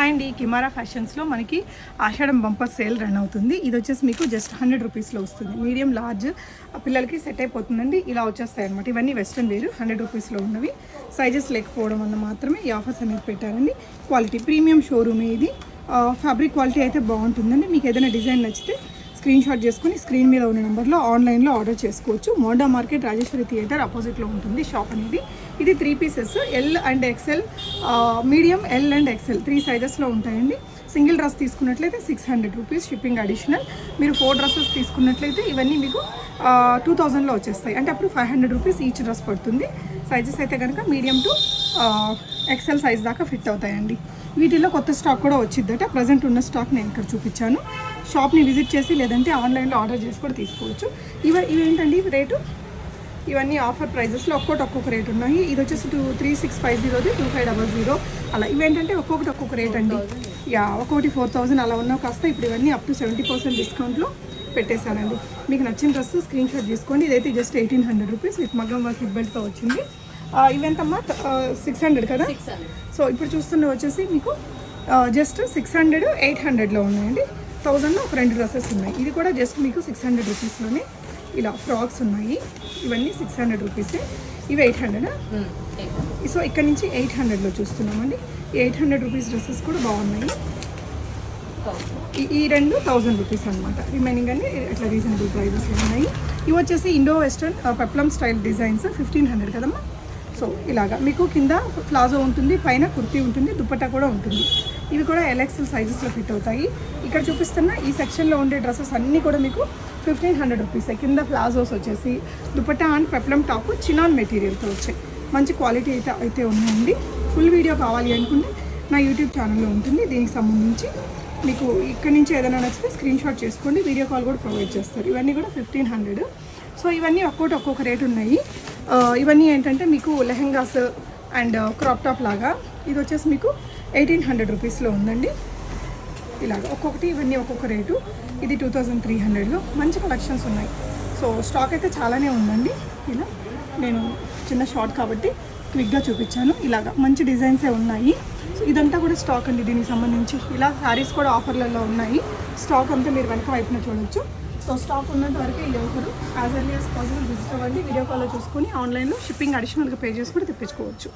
Hi అండి కిమారా ఫ్యాషన్స్లో మనకి ఆషాఢం bumper sale run అవుతుంది. ఇది వచ్చేసి మీకు జస్ట్ హండ్రెడ్ రూపీస్లో వస్తుంది. మీడియం లార్జ్ పిల్లలకి సెట్ అయిపోతుందండి. ఇలా వచ్చేస్తాయి అనమాట ఇవన్నీ వెస్ట్రన్ వేరు హండ్రెడ్ రూపీస్లో ఉన్నవి. సైజెస్ లేకపోవడం వల్ల మాత్రమే ఈ ఆఫర్స్ అనేది పెట్టారండి. క్వాలిటీ ప్రీమియం షోరూమ్ ఇది. ఫ్యాబ్రిక్ క్వాలిటీ అయితే బాగుంటుందండి. మీకు ఏదైనా డిజైన్ నచ్చితే స్క్రీన్ షాట్ చేసుకుని స్క్రీన్ మీద ఉన్న నెంబర్లో ఆన్లైన్లో ఆర్డర్ చేసుకోవచ్చు. మోడా మార్కెట్ రాజేశ్వరి థియేటర్ ఆపోజిట్లో ఉంటుంది షాప్ అనేది. ఇది three pieces L and XL medium L and XL three సైజెస్లో ఉంటాయండి. సింగిల్ డ్రెస్ తీసుకున్నట్లయితే six hundred rupees shipping additional. మీరు ఫోర్ డ్రెస్సెస్ తీసుకున్నట్లయితే ఇవన్నీ మీకు టూ థౌజండ్లో వచ్చేస్తాయి. అంటే అప్పుడు five hundred rupees each dress పడుతుంది. సైజెస్ అయితే కనుక మీడియం టు ఎక్సెల్ సైజ్ దాకా ఫిట్ అవుతాయండి. వీటిలో కొత్త స్టాక్ కూడా వచ్చిద్దట. ప్రజెంట్ ఉన్న స్టాక్ నేను ఇక్కడ చూపించాను. షాప్ని విజిట్ చేసి లేదంటే ఆన్లైన్లో ఆర్డర్ చేసి కూడా తీసుకోవచ్చు. ఇవ ఇవేంటండి రేటు? ఇవన్నీ ఆఫర్ ప్రైజెస్లో ఒక్కొక్కటి ఒక్కొక్క రేట్ ఉన్నాయి. ఇది వచ్చేసి టూ త్రీ సిక్స్ ఫైవ్ జీరోది టూ ఫైవ్ డబల్ జీరో. అలా ఇవేంటంటే ఒక్కొక్కటి ఒక్కొక్క రేట్ అండి. యా ఒక్కొక్కటి ఫోర్ థౌజండ్ అలా ఉన్నా కాస్త ఇప్పుడు ఇవన్నీ అప్ టు సెవెంటీ పర్సెంట్ డిస్కౌంట్లో పెట్టేశానండి. మీకు నచ్చిన డ్రెస్ స్క్రీన్ షాట్ తీసుకోండి. ఇదైతే just eighteen hundred rupees. With మగ్గం వర్క్ బెల్ట్తో వచ్చింది. ఇవెంతమ్మా? సిక్స్ హండ్రెడ్ కదా? సో ఇప్పుడు చూస్తున్న వచ్చేసి మీకు జస్ట్ సిక్స్ హండ్రెడ్ ఎయిట్ హండ్రెడ్లో ఉన్నాయండి. థౌజండ్లో ఒక రెండు డ్రెస్సెస్ ఉన్నాయి. ఇది కూడా జస్ట్ మీకు సిక్స్ హండ్రెడ్ రూపీస్లోనే ఇలా ఫ్రాక్స్ ఉన్నాయి. ఇవన్నీ సిక్స్ హండ్రెడ్ రూపీసే. ఇవి ఎయిట్ హండ్రెడ్ సో ఇక్కడ నుంచి ఎయిట్ హండ్రెడ్లో చూస్తున్నామండి. ఈ ఎయిట్ హండ్రెడ్ రూపీస్ డ్రెస్సెస్ కూడా బాగున్నాయి. ఈ- రెండు థౌజండ్ రూపీస్ అనమాట రిమైనింగ్ అన్ని ఇట్లా రీజనబుల్ ప్రైజెస్ ఉన్నాయి. ఇవి వచ్చేసి Indo western peplum style designs fifteen hundred కదమ్మా? సో ఇలాగా. మీకు కింద ప్లాజో ఉంటుంది పైన కుర్తీ ఉంటుంది దుప్పట్టా కూడా ఉంటుంది. ఇవి కూడా ఎల్ఎక్సెల్ సైజెస్లో ఫిట్ అవుతాయి. ఇక్కడ చూపిస్తున్న ఈ సెక్షన్లో ఉండే డ్రెస్సెస్ అన్నీ కూడా మీకు ఫిఫ్టీన్ హండ్రెడ్ రూపీస్. కింద ప్లాజోస్ వచ్చేసి dupatta and peplum top chinon మెటీరియల్తో వచ్చాయి మంచి క్వాలిటీ అయితే అయితే ఉన్నాయండి ఫుల్ వీడియో కావాలి అనుకుంటే నా యూట్యూబ్ ఛానల్లో ఉంటుంది. దీనికి సంబంధించి మీకు ఇక్కడ నుంచి ఏదైనా నచ్చితే స్క్రీన్ షాట్ చేసుకోండి. వీడియో కాల్ కూడా ప్రొవైడ్ చేస్తారు. ఇవన్నీ కూడా ఫిఫ్టీన్ హండ్రెడ్. సో ఇవన్నీ ఒక్కొక్కటి ఒక్కొక్క రేట్ ఉన్నాయి. ఇవన్నీ ఏంటంటే మీకు లెహెంగాస్ అండ్ క్రాప్ టాప్ లాగా. ఇది వచ్చేసి మీకు ఎయిటీన్ హండ్రెడ్ రూపీస్లో ఉందండి. ఇలాగ ఒక్కొక్కటి ఇవన్నీ ఒక్కొక్క రేటు. ఇది టూ థౌజండ్ త్రీ హండ్రెడ్లో మంచి కలెక్షన్స్ ఉన్నాయి. సో స్టాక్ అయితే చాలానే ఉందండి. ఇలా నేను చిన్న షార్ట్ కాబట్టి క్విక్గా చూపించాను. ఇలాగా మంచి డిజైన్సే ఉన్నాయి. సో ఇదంతా కూడా స్టాక్ అండి దీనికి సంబంధించి. ఇలా శారీస్ కూడా ఆఫర్లలో ఉన్నాయి. స్టాక్ అంతా మీరు వెనక వైపున చూడొచ్చు. సో స్టాక్ ఉన్నంత వరకు ఈ offer. As early as possible visit అవ్వండి. వీడియో కాల్లో చూసుకొని ఆన్లైన్లో షిప్పింగ్ అడిషనల్గా పే చేసి కూడా తెప్పించుకోవచ్చు.